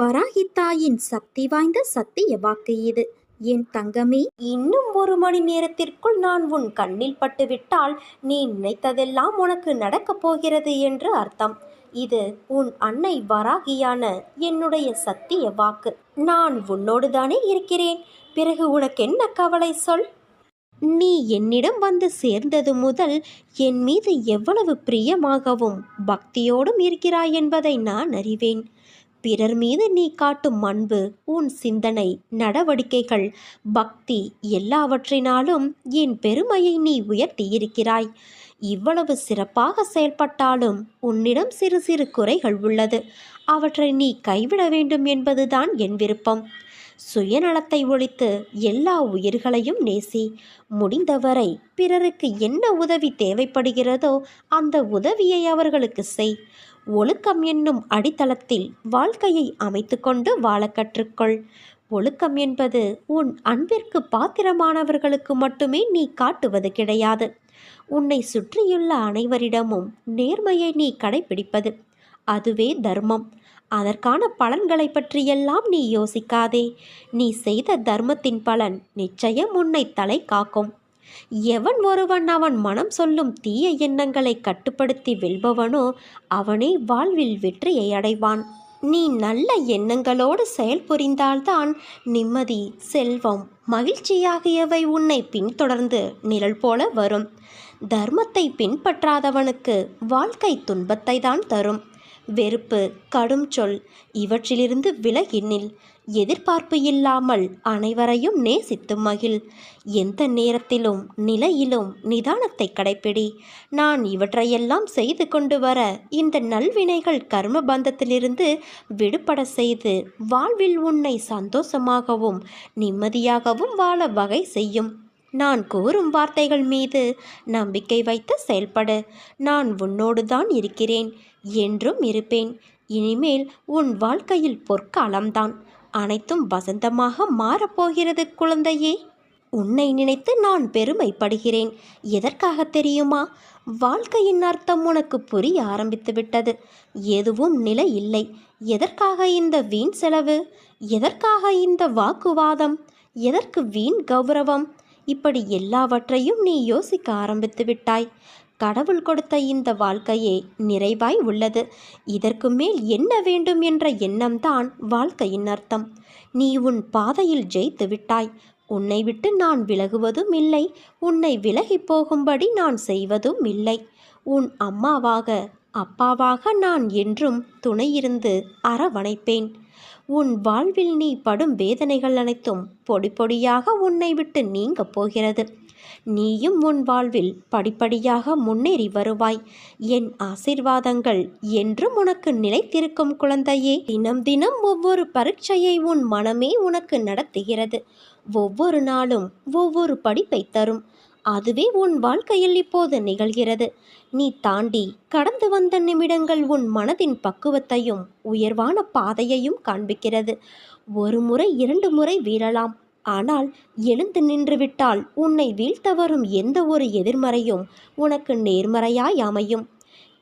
வராகி தாயின் சக்தி வாய்ந்த சத்திய வாக்கு இது. என் தங்கமே இன்னும் ஒரு மணி நேரத்திற்குள் நான் உன் கண்ணில் பட்டுவிட்டால் நீ நினைத்ததெல்லாம் உனக்கு நடக்கப் போகிறது என்று அர்த்தம். இது உன் அன்னை வராகியான என்னுடைய சத்திய வாக்கு. நான் உன்னோடு தானே இருக்கிறேன். பிறகு உனக்கு என்ன கவலை சொல். நீ என்னிடம் வந்து சேர்ந்தது முதல் என் மீது எவ்வளவு பிரியமாகவும் பக்தியோடும் இருக்கிறாய் என்பதை நான் அறிவேன். பிறர் மீது நீ காட்டும் அன்பு உன் சிந்தனை நடவடிக்கைகள் பக்தி எல்லாவற்றினாலும் என் பெருமையை நீ உயர்த்தியிருக்கிறாய். இவ்வளவு சிறப்பாக செயல்பட்டாலும் உன்னிடம் சிறு சிறு குறைகள் உள்ளது. அவற்றை நீ கைவிட வேண்டும் என்பதுதான் என் விருப்பம். சுயநலத்தை ஒழித்து எல்லா உயிர்களையும் நேசி. முடிந்தவரை பிறருக்கு என்ன உதவி தேவைப்படுகிறதோ அந்த உதவியை அவர்களுக்கு செய். ஒழுக்கம் என்னும் அடித்தளத்தில் வாழ்க்கையை அமைத்துக்கொண்டு வாழ கற்றுக்கொள். ஒழுக்கம் என்பது உன் அன்பிற்கு பாத்திரமானவர்களுக்கு மட்டுமே நீ காட்டுவது கிடையாது. உன்னை சுற்றியுள்ள அனைவரிடமும் நேர்மையை நீ கடைபிடிப்பது அதுவே தர்மம். அதற்கான பலன்களை பற்றியெல்லாம் நீ யோசிக்காதே. நீ செய்த தர்மத்தின் பலன் நிச்சயம் உன்னை தலை காக்கும். எவன் ஒருவன் அவன் மனம் சொல்லும் தீய எண்ணங்களை கட்டுப்படுத்தி வெல்பவனோ அவனே வாழ்வில் வெற்றியை அடைவான். நீ நல்ல எண்ணங்களோடு செயல்புரிந்தால்தான் நிம்மதி செல்வம் மகிழ்ச்சி ஆகியவை உன்னை பின்தொடர்ந்து நிழல் போல வரும். தர்மத்தை பின்பற்றாதவனுக்கு வாழ்க்கை துன்பத்தை தான் தரும். வெறுப்பு கடும் சொல் இவற்றிலிருந்து விலகினில் எதிர்பார்ப்பு இல்லாமல் அனைவரையும் நேசித்து மகிழ். எந்த நேரத்திலும் நிலையிலும் நிதானத்தை கடைப்பிடி. நான் இவற்றையெல்லாம் செய்து கொண்டு வர இந்த நல்வினைகள் கர்ம பந்தத்திலிருந்து விடுபட செய்து வாழ்வில் உன்னை சந்தோஷமாகவும் நிம்மதியாகவும் வாழ வகை செய்யும். நான் கூறும் வார்த்தைகள் மீது நம்பிக்கை வைத்து செயல்படு. நான் உன்னோடு தான் இருக்கிறேன் என்றும் இருப்பேன். இனிமேல் உன் வாழ்க்கையில் பொற்காலம்தான். அனைத்தும் வசந்தமாக மாறப்போகிறது குழந்தையே. உன்னை நினைத்து நான் பெருமைப்படுகிறேன். எதற்காக தெரியுமா? வாழ்க்கையின் அர்த்தம் உனக்கு புரிய ஆரம்பித்து விட்டது. எதுவும் நிலை இல்லை. எதற்காக இந்த வீண் செலவு? எதற்காக இந்த வாக்குவாதம்? எதற்கு வீண் கௌரவம்? இப்படி எல்லாவற்றையும் நீ யோசிக்க ஆரம்பித்து விட்டாய். கடவுள் கொடுத்த இந்த வாழ்க்கையே நிறைவாய் உள்ளது. இதற்கு மேல் என்ன வேண்டும் என்ற எண்ணம்தான் வாழ்க்கையின் அர்த்தம். நீ உன் பாதையில் ஜெயித்து விட்டாய். உன்னை விட்டு நான் விலகுவதும் இல்லை. உன்னை விலகி போகும்படி நான் செய்வதும் இல்லை. உன் அம்மாவாக அப்பாவாக நான் என்றும் துணையிருந்து அரவணைப்பேன். உன் வாழ்வில் நீ படும் வேதனைகள் அனைத்தும் பொடி பொடியாக உன்னை விட்டு நீங்கப் போகிறது. நீயும் உன் வாழ்வில் படிப்படியாக முன்னேறி வருவாய். என் ஆசிர்வாதங்கள் என்றும் உனக்கு நிலைத்திருக்கும் குழந்தையே. தினம் தினம் ஒவ்வொரு பரீட்சையை உன் மனமே உனக்கு நடத்துகிறது. ஒவ்வொரு நாளும் ஒவ்வொரு படிப்பை தரும். அதுவே உன் வாழ்க்கையில் இப்போது நிகழ்கிறது. நீ தாண்டி கடந்து வந்த நிமிடங்கள் உன் மனதின் பக்குவத்தையும் உயர்வான பாதையையும் காண்பிக்கிறது. ஒரு முறை இரண்டு முறை வீழலாம். ஆனால் எழுந்து நின்றுவிட்டால் உன்னை வீழ்த்த வரும் எந்த ஒரு எதிர்மறையும் உனக்கு நேர்மறையாய் அமையும்.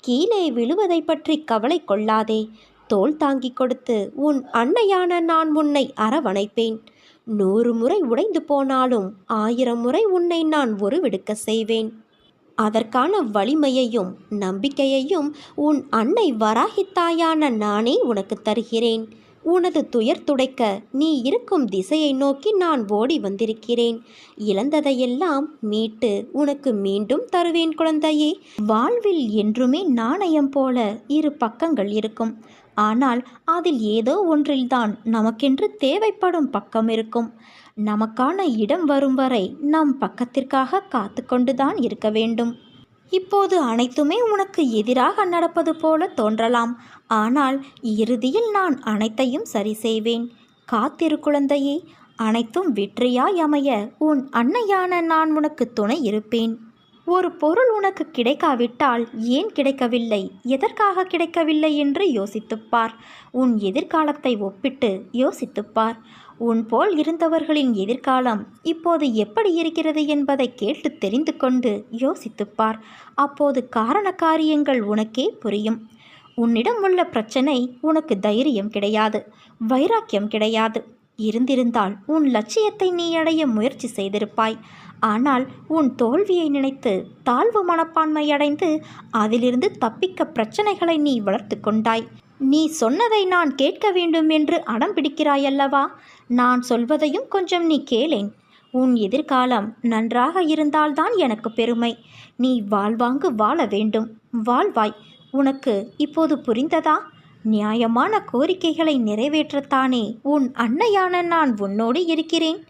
கீழே விழுவதை பற்றி கவலை கொள்ளாதே. தோல் தாங்கி கொடுத்து உன் அன்னையான நான் உன்னை அரவணைப்பேன். நூறு முறை உடைந்து போனாலும் ஆயிரம் முறை உன்னை நான் ஒருவிடுக்க செய்வேன். அதற்கான வலிமையையும் நம்பிக்கையையும் உன் அன்னை வராகித்தாயான நானே உனக்கு தருகிறேன். உனது துயர் துடைக்க நீ இருக்கும் திசையை நோக்கி நான் ஓடி வந்திருக்கிறேன். இழந்ததையெல்லாம் மீட்டு உனக்கு மீண்டும் தருவேன் குழந்தையே. வாழ்வில் என்றுமே நாணயம் போல இரு பக்கங்கள் இருக்கும். ஆனால் அதில் ஏதோ ஒன்றில்தான் நமக்கென்று தேவைப்படும் பக்கம் இருக்கும். நமக்கான இடம் வரும் வரை நம் பக்கத்திற்காக காத்து கொண்டுதான் இருக்க வேண்டும். இப்போது அனைத்துமே உனக்கு எதிராக நடப்பது போல தோன்றலாம். ஆனால் இறுதியில் நான் அனைத்தையும் சரி செய்வேன். காத்திரு குழந்தையே அனைத்தும் வெற்றியாய் அமைய உன் அன்னையான நான் உனக்கு துணை இருப்பேன். ஒரு பொருள் உனக்கு கிடைக்காவிட்டால் ஏன் கிடைக்கவில்லை? எதற்காக கிடைக்கவில்லை என்று யோசித்துப்பார். உன் எதிர்காலத்தை ஒப்பிட்டு யோசித்துப்பார். உன் போல் இருந்தவர்களின் எதிர்காலம் இப்போது எப்படி இருக்கிறது என்பதை கேட்டு தெரிந்து கொண்டு யோசித்துப்பார். அப்போது காரண காரியங்கள் உனக்கே புரியும். உன்னிடம் உள்ள பிரச்சனை உனக்கு தைரியம் கிடையாது. வைராக்கியம் கிடையாது. இருந்திருந்தால் உன் லட்சியத்தை நீ அடைய முயற்சி செய்திருப்பாய். ஆனால் உன் தோல்வியை நினைத்து தாழ்வு மனப்பான்மை அடைந்து அதிலிருந்து தப்பிக்க பிரச்சனைகளை நீ வளர்த்து கொண்டாய். நீ சொன்னதை நான் கேட்க வேண்டும் என்று அடம் பிடிக்கிறாயல்லவா நான் சொல்வதையும் கொஞ்சம் நீ கேளேன். உன் எதிர்காலம் நன்றாக இருந்தால்தான் எனக்கு பெருமை. நீ வாழ்வாங்கு வாழ வேண்டும். வாழ்வாய் உனக்கு இப்போது புரிந்ததா? நியாயமான கோரிக்கைகளை நிறைவேற்றத்தானே? உன் அன்னையான நான் உன்னோடு இருக்கிறேன்.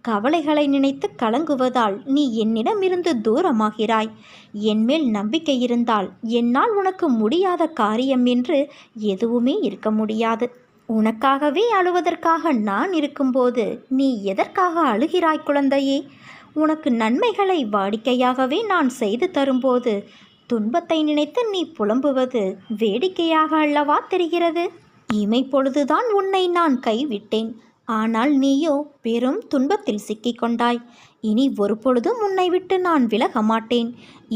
கவலைகளை நினைத்து கலங்குவதால் நீ என்னிடமிருந்து தூரமாகிறாய். என்மேல் நம்பிக்கை இருந்தால் என்னால் உனக்கு முடியாத காரியம் என்று எதுவுமே இருக்க முடியாது. உனக்காகவே அழுவதற்காக நான் இருக்கும்போது நீ எதற்காக அழுகிறாய் குழந்தையே? உனக்கு நன்மைகளை வாடிக்கையாகவே நான் செய்து தரும்போது துன்பத்தை நினைத்து நீ புலம்புவது வேடிக்கையாக அல்லவா தெரிகிறது? இமை பொழுதுதான் உன்னை நான் கைவிட்டேன். ஆனால் நீயோ பெரும் துன்பத்தில் சிக்கிக்கொண்டாய் இனி ஒரு பொழுதும் உன்னை விட்டு நான் விலக மாட்டேன்.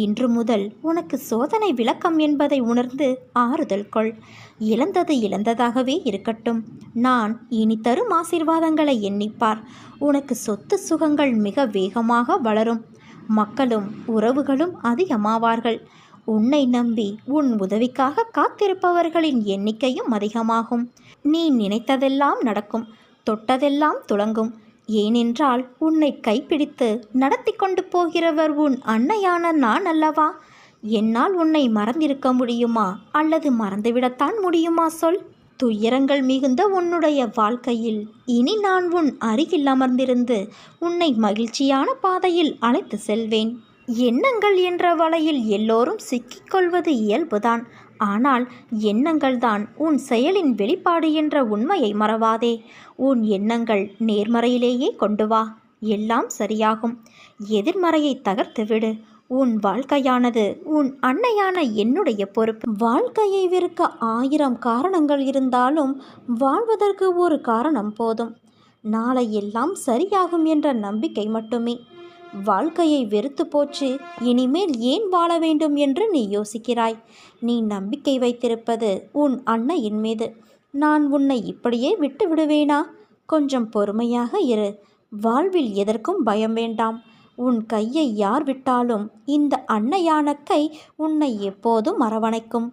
இன்று முதல் உனக்கு சோதனை விளக்கம் என்பதை உணர்ந்து ஆறுதல் கொள். இழந்தது இழந்ததாகவே இருக்கட்டும். நான் இனி தரும் ஆசீர்வாதங்களை எண்ணிப்பார். உனக்கு சொத்து சுகங்கள் மிக வேகமாக வளரும். மக்களும் உறவுகளும் அதிகமாவார்கள். உன்னை நம்பி உன் உதவிக்காக காத்திருப்பவர்களின் எண்ணிக்கையும் அதிகமாகும். நீ நினைத்ததெல்லாம் நடக்கும் தொட்டதெல்லாம் துளங்கும். ஏனென்றால் உன்னை கைப்பிடித்து நடத்தி கொண்டு போகிறவர் உன் அன்னையான நான் அல்லவா? என்னால் உன்னை மறந்திருக்க முடியுமா? அல்லது மறந்துவிடத்தான் முடியுமா? சொல். துயரங்கள் மிகுந்த உன்னுடைய வாழ்க்கையில். இனி நான் உன் அருகில் அமர்ந்திருந்து உன்னை மகிழ்ச்சியான பாதையில் அழைத்து செல்வேன். எண்ணங்கள் என்ற வலையில் எல்லோரும் சிக்கிக்கொள்வது இயல்புதான். ஆனால் எண்ணங்கள்தான் உன் செயலின் வெளிப்பாடு என்ற உண்மையை மறவாதே. உன் எண்ணங்கள் நேர்மறையிலேயே கொண்டு வா. எல்லாம் சரியாகும். எதிர்மறையை தகர்த்துவிடு. உன் வாழ்க்கையானது உன் அன்னையான என்னுடைய பொறுப்பு. வாழ்க்கையை விற்க ஆயிரம் காரணங்கள் இருந்தாலும் வாழ்வதற்கு ஒரு காரணம் போதும். நாளை எல்லாம் சரியாகும் என்ற நம்பிக்கை மட்டுமே. வாழ்க்கையை வெறுத்து போச்சு இனிமேல் ஏன் வாழ வேண்டும் என்று நீ யோசிக்கிறாய்? நீ நம்பிக்கை வைத்திருப்பது உன் அன்னையின் மீது. நான் உன்னை இப்படியே விட்டு விடுவேனா கொஞ்சம் பொறுமையாக இரு. வாழ்வில் எதற்கும் பயம் வேண்டாம். உன் கையை யார் விட்டாலும் இந்த அன்னையான கை உன்னை எப்போதும் அரவணைக்கும்.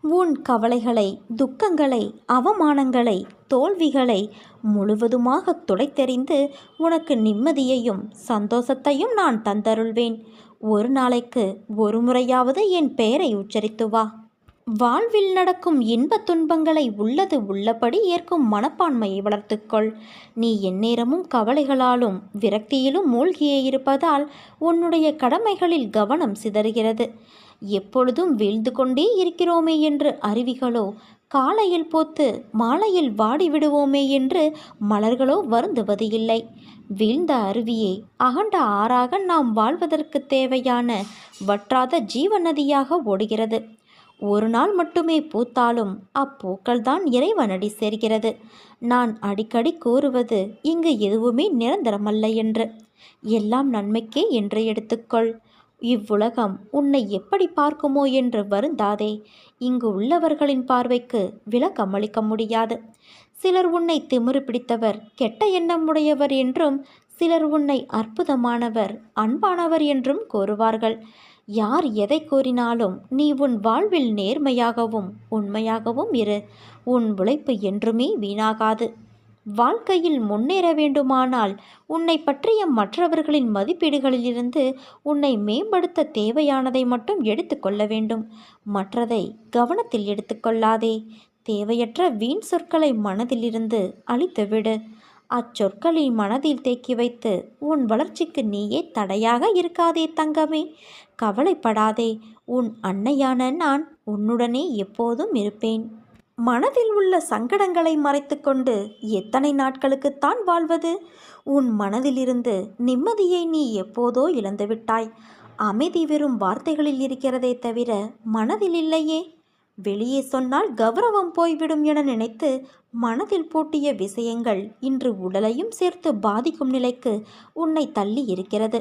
உன் கவலைகளை துக்கங்களை அவமானங்களை தோல்விகளை முழுவதுமாக துடைத்தெறிந்து உனக்கு நிம்மதியையும் சந்தோஷத்தையும் நான் தந்தருள்வேன். ஒரு நாளைக்கு ஒரு முறையாவது என் பெயரை உச்சரித்து வா. வாழ்வில் நடக்கும் இன்பத் துன்பங்களை உள்ளது உள்ளபடி ஏற்கும் மனப்பான்மையை வளர்த்துக்கொள். நீ எந்நேரமும் கவலைகளாலும் விரக்தியிலும் மூழ்கியே இருப்பதால் உன்னுடைய கடமைகளில் கவனம் சிதறுகிறது. எப்பொழுதும் வீழ்ந்து கொண்டே இருக்கிறோமே என்று அருவிகளோ காலையில் போத்து மாலையில் வாடிவிடுவோமே என்று மலர்களோ வருந்துவது இல்லை வீழ்ந்த அருவியை அகண்ட ஆறாக நாம் வாழ்வதற்கு தேவையான வற்றாத ஜீவநதியாக ஓடுகிறது. ஒரு நாள் மட்டுமே பூத்தாலும் அப்பூக்கள் தான் இறைவனடி சேர்கிறது. நான் அடிக்கடி கூறுவது இங்கு எதுவுமே நிரந்தரமல்ல என்று. எல்லாம் நன்மைக்கே என்று எடுத்துக்கொள். இவ்வுலகம் உன்னை எப்படி பார்க்குமோ என்று வருந்தாதே. இங்கு உள்ளவர்களின் பார்வைக்கு விளக்கம் அளிக்க முடியாது. சிலர் உன்னை திமிரு பிடித்தவர் கெட்ட எண்ணம் உடையவர் என்றும் சிலர் உன்னை அற்புதமானவர் அன்பானவர் என்றும் கூறுவார்கள். யார் எதை கூறினாலும் நீ உன் வாழ்வில் நேர்மையாகவும் உண்மையாகவும் இரு. உன் உழைப்பு என்றுமே வீணாகாது. வாழ்க்கையில் முன்னேற வேண்டுமானால் உன்னை பற்றிய மற்றவர்களின் மதிப்பீடுகளிலிருந்து உன்னை மேம்படுத்த தேவையானதை மட்டும் எடுத்துக்கொள்ள வேண்டும். மற்றதை கவனத்தில் எடுத்துக்கொள்ளாதே தேவையற்ற வீண் சொற்களை மனதிலிருந்து அழித்துவிடு. அச்சொற்களை மனதில் தேக்கி வைத்து உன் வளர்ச்சிக்கு நீயே தடையாக இருக்காதே தங்கமே கவலைப்படாதே உன் அன்னையான நான் உன்னுடனே எப்போதும் இருப்பேன் மனதில் உள்ள சங்கடங்களை மறைத்துக்கொண்டு எத்தனை நாட்களுக்குத்தான் வாழ்வது? உன் மனதிலிருந்து நிம்மதியை நீ எப்போதோ இழந்துவிட்டாய் அமைதி வெறும் வார்த்தைகளில் இருக்கிறதே தவிர மனதில் இல்லையே. வெளியே சொன்னால் கௌரவம் போய்விடும் என நினைத்து மனதில் பூட்டிய விஷயங்கள் இன்று உடலையும் சேர்த்து பாதிக்கும் நிலைக்கு உன்னை தள்ளி இருக்கிறது.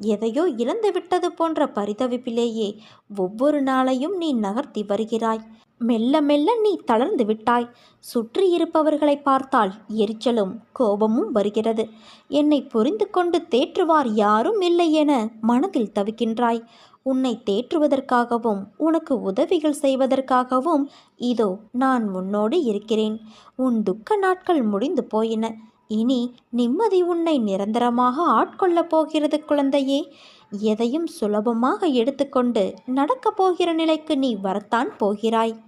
எதையோ இழந்து விட்டது போன்ற பரிதவிப்பிலேயே ஒவ்வொரு நாளையும் நீ நகர்த்தி வருகிறாய். மெல்ல மெல்ல நீ தளர்ந்து விட்டாய். சுற்றி இருப்பவர்களை பார்த்தால் எரிச்சலும் கோபமும் வருகிறது. என்னை புரிந்து கொண்டு தேற்றுவார் யாரும் இல்லை என மனதில் தவிக்கின்றாய். உன்னை தேற்றுவதற்காகவும் உனக்கு உதவிகள் செய்வதற்காகவும் இதோ நான் உன்னோடு இருக்கிறேன். உன் துக்க நாட்கள் முடிந்து போயின. இனி நிம்மதி உன்னை நிரந்தரமாக ஆட்கொள்ளப் போகிறது குழந்தையே. எதையும் சுலபமாக எடுத்துக்கொண்டு நடக்கப் போகிற நிலைக்கு நீ வரத்தான் போகிறாய்.